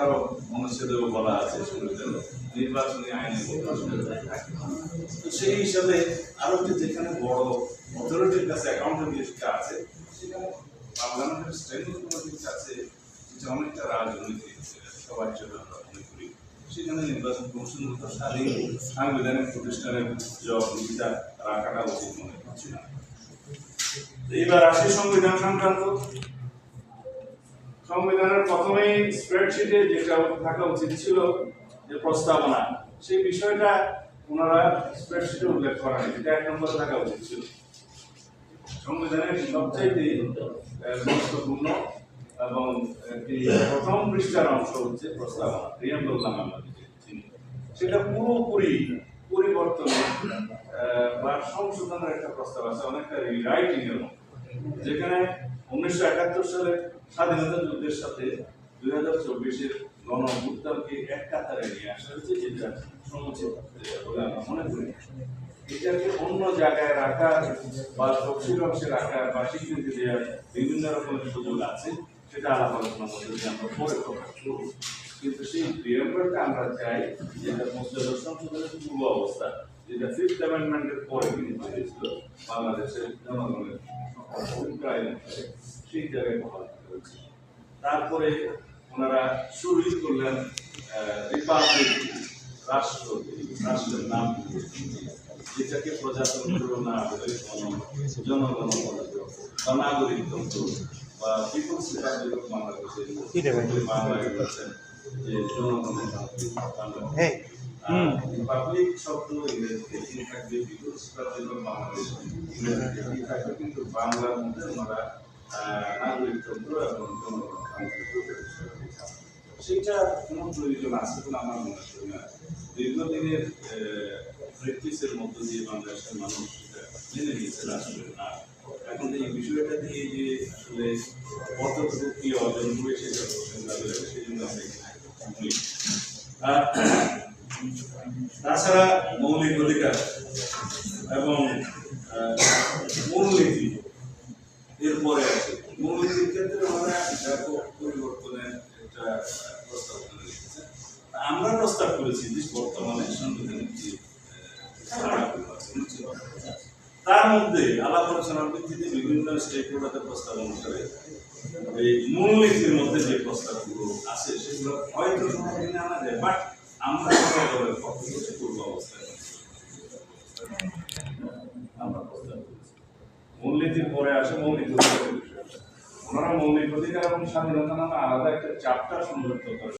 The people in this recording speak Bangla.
আঠারো অনুচ্ছেদেও বলা আছে নির্বাচনী আইনে তো সেই হিসাবে আরও যে যেখানে বড় অথরিটির কাছে অ্যাকাউন্টেবিলিটিটা আছে, সেখানে পার্লামেন্টের কমিটির যে অনেকটা রাজনৈতিক সবার জন্য আমরা মনে করি। সেখানে নির্বাচন কমিশন মতো স্বাধীন সাংবিধানিক প্রতিষ্ঠানের জব নীতিটা রাখাটা উচিত মনে করছি না। তো এবার আসি সংবিধান সংক্রান্ত। সংবিধানের প্রথমেই স্প্রেডশিটে যেটা থাকা উচিত ছিল যে প্রস্তাবনা, সেই বিষয়টা ওনারা স্প্রেডশিটে উল্লেখ করেন, এটা এক নম্বরে থাকা উচিত ছিল সংবিধানের সবচাইতে গুরুত্বপূর্ণ এবং প্রথম পৃষ্ঠার অংশ হচ্ছে প্রস্তাবনা সেটা পুরোপুরি পরিবর্তন বা সংশোধনের একটা প্রস্তাব আছে, অনেকটা রিরাইটিং এর মতো। যেখানে উনিশশো একাত্তর সালে স্বাধীনতা যুদ্ধের সাথে দুই হাজার চব্বিশের গণ অভ্যুত্থানকে এক কাতারে নিয়ে আসা হয়েছে, যেটা সমুচিত বলে আমরা মনে করি। এটাকে অন্য জায়গায় রাখা বা তফসিল অংশে রাখা বা স্বীকৃতি দেওয়ার বিভিন্ন রকমের সুযোগ আছে, সেটা আলাপ আলোচনার মধ্যে দিয়ে আমরা পরে করব। কিন্তু সেই প্রিয়াম্বলটা আমরা চাই যেটা মুসলিম সংসদের পূর্ব অবস্থা, যেটা ফিফথ অ্যামেন্ডমেন্টের পরে কিন্তু হয়েছিল, বাংলাদেশের জনগণের সেই জায়গায় বহাল তারপরে ওনারা শুরুই করলেন রিপাবলিক রাষ্ট্র রাষ্ট্রের নাম যেটাকে প্রজাতন্ত্র না বলে জনগণ বা নাগরিকতন্ত্র বা পিপুলস রিপাবলিক বাংলাদেশের বাংলায় বলছেন যে জনগণের বাংলা Hey. পাবলিক শব্দ ইংরেজিতে পিপুলস রিপাবলিক বাংলাদেশ ইংরেজিতে কি থাকবে কিন্তু বাংলার মধ্যে ওনারা নাগরিকতন্ত্র সেটা কোনো প্রয়োজন আছে বলে আমার মনে করি না। দীর্ঘদিনের প্র্যাকটিসের মধ্য দিয়ে বাংলাদেশের মানুষ জেনে নিয়েছে রাষ্ট্রের না এখন এই বিষয়টা দিয়ে যে আসলে কতটুকু কি অর্জন করে সেটা সেই জন্য আমরা এখানে তাছাড়া মৌলিক অধিকার এবং মূলনীতি। এরপরে আছে, মূলনীতির ক্ষেত্রে আমরা ব্যাপক পরিবর্তনের একটা প্রস্তাব করে রেখেছে আমরা প্রস্তাব করেছি যে বর্তমানে সাংবিধানিক যে তার মধ্যে আলাপ আলোচনার ভিত্তিতে বিভিন্ন স্টেক হোল্ডারদের প্রস্তাব অনুসারে এই মূলনীতির মধ্যে যে প্রস্তাবগুলো আছে, সেগুলো হয়তো সমাধানে আনা যায় বাট আমরা পক্ষ থেকে পূর্ব অবস্থায় আমরা প্রস্তাব করেছি মূলনীতির পরে আসে মৌলিক অধিকার ওনারা মৌলিক অধিকার এবং স্বাধীনতা নামে আলাদা একটা চাপটা সংযুক্ত